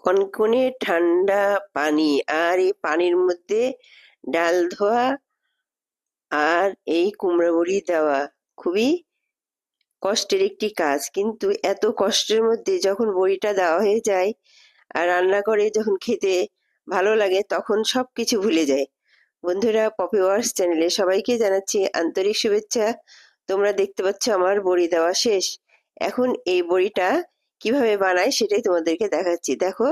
কনকনে ঠান্ডা পানি আর এই পানির মধ্যে ডাল ধোয়া আর এই কুমড়ো বড়ি দেওয়া খুবই কষ্টের একটি কাজ। কিন্তু এত কষ্টের মধ্যে যখন বড়িটা দেওয়া হয়ে যায় আর রান্না করে যখন খেতে ভালো লাগে তখন সব কিছু ভুলে যায়। বন্ধুরা, পপি ওয়ার্স চ্যানেলে সবাইকে জানাচ্ছি আন্তরিক শুভেচ্ছা। তোমরা দেখতে পাচ্ছ আমার বড়ি দেওয়া শেষ। এখন এই বড়িটা কীভাবে বানায় সেটাই তোমাদেরকে দেখাচ্ছি। দেখো,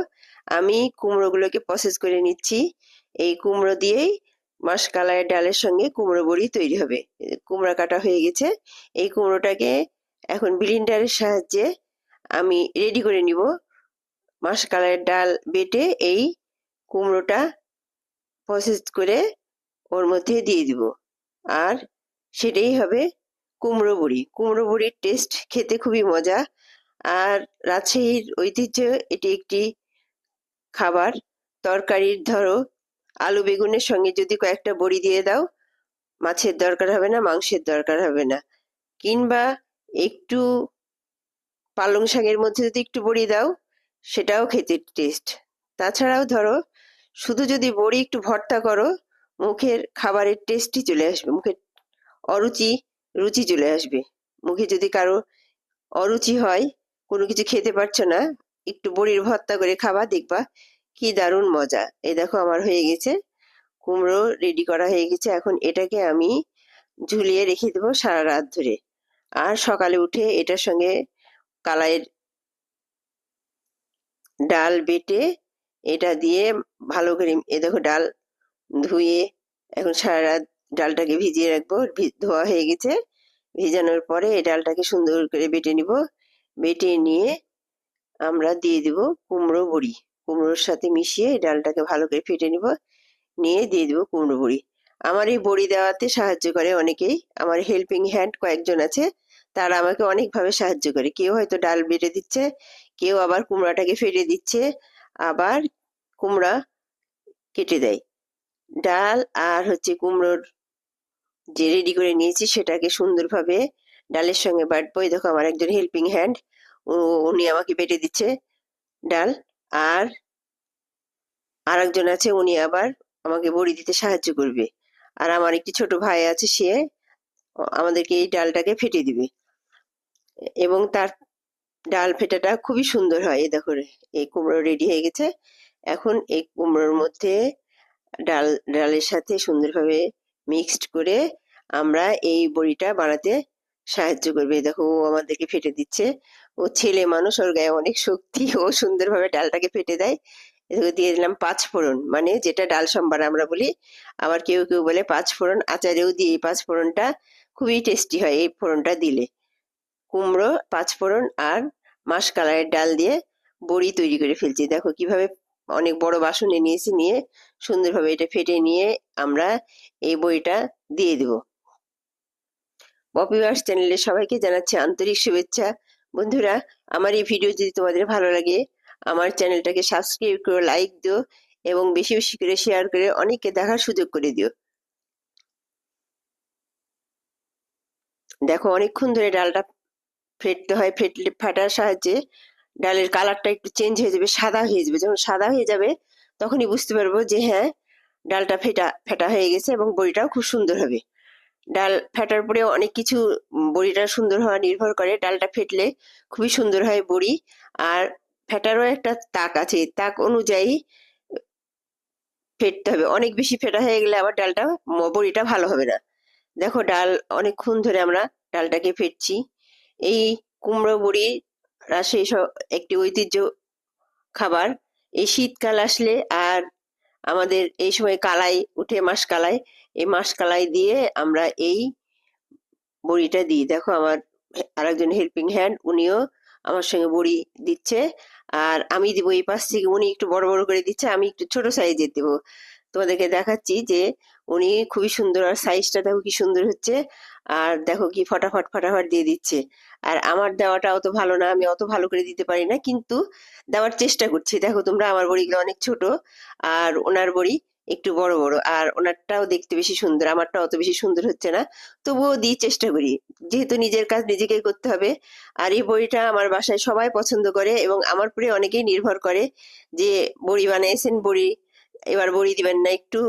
আমি কুমড়োগুলোকে প্রসেস করে নিচ্ছি। এই কুমড়ো দিয়েই মাসকালাইয়ের ডালের সঙ্গে কুমড়ো বড়ি তৈরি হবে। কুমড়া কাটা হয়ে গেছে। এই কুমড়োটাকে এখন বিলিন্ডারের সাহায্যে আমি রেডি করে নিব। মাসকালাইয়ের ডাল বেটে এই কুমড়োটা প্রসেস করে ওর মধ্যে দিয়ে দিব। আর সেটাই হবে কুমড়ো বড়ি। কুমড়ো বড়ির টেস্ট খেতে খুবই মজা। আর রাজশাহীর ঐতিহ্য, এটি একটি খাবার। তরকারির, ধরো, আলু বেগুনের সঙ্গে যদি কয়েকটা বড়ি দিয়ে দাও, মাছের দরকার হবে না, মাংসের দরকার হবে না। কিংবা একটু পালং শাকের মধ্যে যদি একটু বড়ি দাও, সেটাও খেতে টেস্ট তাছাড়াও, ধরো, শুধু যদি বড়ি একটু ভর্তা করো, মুখের খাবারের টেস্টই চলে আসবে, মুখের অরুচি, রুচি চলে আসবে। মুখে যদি কারও অরুচি হয় কোনো কিছু খেতে পারছ না? একটু বড়ির ভর্তা করে খাবা, দেখবা কি দারুণ মজা। এই দেখো আমার হয়ে গেছে। কুমড়ো রেডি করা হয়ে গেছে। এখন এটাকে আমি ঝুলিয়ে রেখে দেবো সারা রাত ধরে। আর সকালে উঠে এটার সঙ্গে কালাইয়ের ডাল বেটে এটা দিয়ে ভালো করে এ দেখো ডাল ধুয়ে এখন সারা রাত ডালটাকে ভিজিয়ে রাখব। ধোয়া হয়ে গেছে। ভেজানোর পরে এই ডালটাকে সুন্দর করে বেটে নিব। বেটে নিয়ে আমরা দিয়ে দিব কুমড়ো বড়ি। কুমড়োর সাথে মিশিয়ে ডালটাকে ভালো করে ফেটে নিব। নিয়ে দিয়ে দিব কুমড়ো বড়ি। আমার এই বড়ি দেওয়াতে সাহায্য করে অনেকেই। আমার হেল্পিং হ্যান্ড কয়েকজন আছে। তারা আমাকে অনেকভাবে সাহায্য করে। কেউ হয়তো ডাল বেটে দিচ্ছে, কেউ আবার কুমড়াটাকে ফেটে দিচ্ছে, আবার কুমড়া কেটে দেয়। ডাল আর হচ্ছে কুমড়োর যে রেডি করে নিয়েছি সেটাকে সুন্দরভাবে ডালের সঙ্গে বাটবো। এই দেখো আমার একজন হেল্পিং হ্যান্ড উনি আমাকে বেটে দিচ্ছে ডাল। আর আর একজন আছে, উনি আবার আমাকে বড়ি দিতে সাহায্য করবে। আর আমার একটি ছোট ভাই আছে, সে আমাদেরকে এই ডালটাকে ফেটে দিবে। এবং তার ডাল ফেটাটা খুবই সুন্দর হয়, এই দেখো, এই কুমড়ো রেডি হয়ে গেছে। এখন এই কুমড়োর মধ্যে ডাল, ডালের সাথে সুন্দরভাবে মিক্সড করে আমরা এই বড়িটা বানাতে সাহায্য করবে। দেখো, ও আমাদেরকে ফেটে দিচ্ছে। ও ছেলে মানুষ, ওর গায়ে অনেক শক্তি। ও সুন্দরভাবে ডালটাকে ফেটে দেয়। এদিকে দিয়ে দিলাম পাঁচ ফোড়ন মানে যেটা ডাল সম্বার আমরা বলি, আবার কেউ কেউ বলে পাঁচ ফোড়ন আচারেও দিয়ে এই পাঁচ ফোড়নটা খুবই টেস্টি হয়, এই ফোড়নটা দিলে। কুমড়ো পাঁচ ফোড়ন আর মাস কালারের ডাল দিয়ে বড়ি তৈরি করে ফেলছি। দেখো, কীভাবে অনেক বড় বাসনে নিয়েছি নিয়ে সুন্দরভাবে এটা ফেটে নিয়ে আমরা এই বইটা দিয়ে দেব। পপিভার্স চ্যানেলে সবাইকে জানাচ্ছি আন্তরিক শুভেচ্ছা। বন্ধুরা, আমার এই ভিডিও যদি তোমাদের ভালো লাগে, আমার চ্যানেলটাকে সাবস্ক্রাইব করে লাইক দিও এবং বেশি বেশি করে শেয়ার করে অনেককে দেখার সুযোগ করে দিও। দেখো, অনেকক্ষণ ধরে ডালটা ফেটতে হয়, ফেটলে ফাটার সাহায্যে ডালের কালারটা একটু চেঞ্জ হয়ে যাবে, সাদা হয়ে যাবে। যখন সাদা হয়ে যাবে, তখনই বুঝতে পারব যে হ্যাঁ ডালটা ফেটা ফেটা হয়ে গেছে এবং বড়িটাও খুব সুন্দর হবে। ডাল ফেটার পরে অনেক কিছু বড়িটা সুন্দর হওয়া নির্ভর করে। ডালটা ফেটলে খুবই সুন্দর হয় বড়ি। আর ফেটারও একটা তাক আছে। তাক অনুযায়ী ফেটতে হবে। অনেক বেশি ফেটা হয়ে গেলে আবার ডালটা বড়িটা ভালো হবে না। দেখো ডাল অনেকক্ষণ ধরে আমরা ডালটাকে ফেটছি। এই কুমড়ো বড়ি রাজশাহী একটি ঐতিহ্য খাবার। এই শীতকাল আসলে আর আমাদের এই সময় কালাই উঠে মাস কালাই এই মাস কালাই দিয়ে আমরা এই বড়িটা দিই। দেখো আমার আরেকজন হেল্পিং হ্যান্ড উনিও আমার সঙ্গে বড়ি দিচ্ছে। আর আমি দিব এই পাশ থেকে, উনি একটু বড় বড় করে দিচ্ছে, আমি একটু ছোট সাইজের দেবো। তোমাদেরকে দেখাচ্ছি যে উনি খুবই সুন্দর, আর সাইজটা দেখো কি সুন্দর হচ্ছে। আর দেখো কি ফটাফট ফটাফট দিয়ে দিচ্ছে। আর আমার দেওয়াটা অত ভালো না, আমি অত ভালো করে দিতে পারি না, কিন্তু দেওয়ার চেষ্টা করছি। দেখো তোমরা আমার বড়িগুলো অনেক ছোট, আর ওনার বড়ি একটু বড় বড়। আর ওনারটাও দেখতে বেশি সুন্দর আমারটা অত বেশি সুন্দর হচ্ছে না। তবুও দিই চেষ্টা করি। যেহেতু নিজের কাজ নিজেকেই করতে হবে। আর এই বড়িটা আমার বাসায় সবাই পছন্দ করে এবং আমার উপরে অনেকেই নির্ভর করে যে বড়ি বানিয়েছেন বড়ি, এবার বড়ি দিবেন না, একটু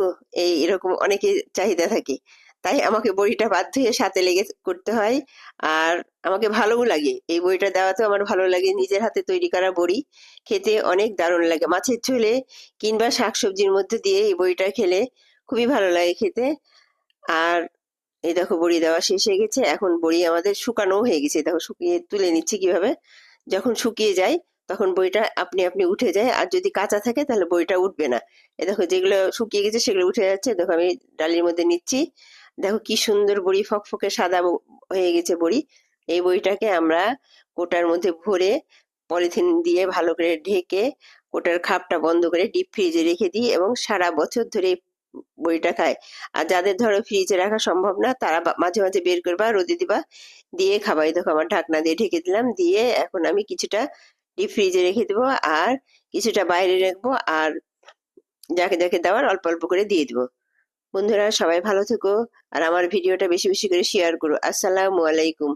এই এরকম অনেকে চাহিদা থাকে। তাই আমাকে বড়িটা বাধ্য হয়ে সাথে লেগে করতে হয়। আর আমাকে ভালোও লাগে। এই বড়িটা দেওয়াতেও আমার ভালো লাগে। নিজের হাতে তৈরি করা বড়ি খেতে অনেক দারুণ লাগে। মাছের ঝোলে কিংবা শাকসবজির মধ্যে দিয়ে এই বড়িটা খেলে খুবই ভালো লাগে খেতে। আর এই দেখো বড়ি দেওয়া শেষ হয়ে গেছে। এখন বড়ি আমাদের শুকানো হয়ে গেছে। দেখো শুকিয়ে তুলে নিচ্ছি কীভাবে। যখন শুকিয়ে যায় তখন বইটা আপনি আপনি উঠে যায়। আর যদি কাঁচা থাকে তাহলে বইটা উঠবে না। এ দেখো যেগুলো শুকিয়ে গেছে সেগুলো উঠে যাচ্ছে। দেখো আমি ডালির মধ্যে নিচ্ছি। দেখো কি সুন্দর বড়ি, ফকফকে সাদা হয়ে গেছে বড়ি। এই বইটাকে আমরা কোটার মধ্যে ভরে পলিথিন দিয়ে ভালো করে ঢেকে কোটার খাপটা বন্ধ করে ডিপ ফ্রিজে রেখে দিই এবং সারা বছর ধরে বড়িটা খায়। আর যাদের ধরো ফ্রিজে রাখা সম্ভব না, তারা মাঝে মাঝে বের করবা, রোদে দিবা, দিয়ে খাবাই দেখো আমার ঢাকনা দিয়ে ঢেকে দিলাম, দিয়ে এখন আমি কিছুটা ডিপ ফ্রিজে রেখে দেবো আর কিছুটা বাইরে রাখব আর যাকে যাকে দেওয়ার অল্প অল্প করে দিয়ে দিব। বন্ধুরা সবাই ভালো থেকো। আর আমার ভিডিওটা বেশি বেশি করে শেয়ার করো। আসসালামু আলাইকুম।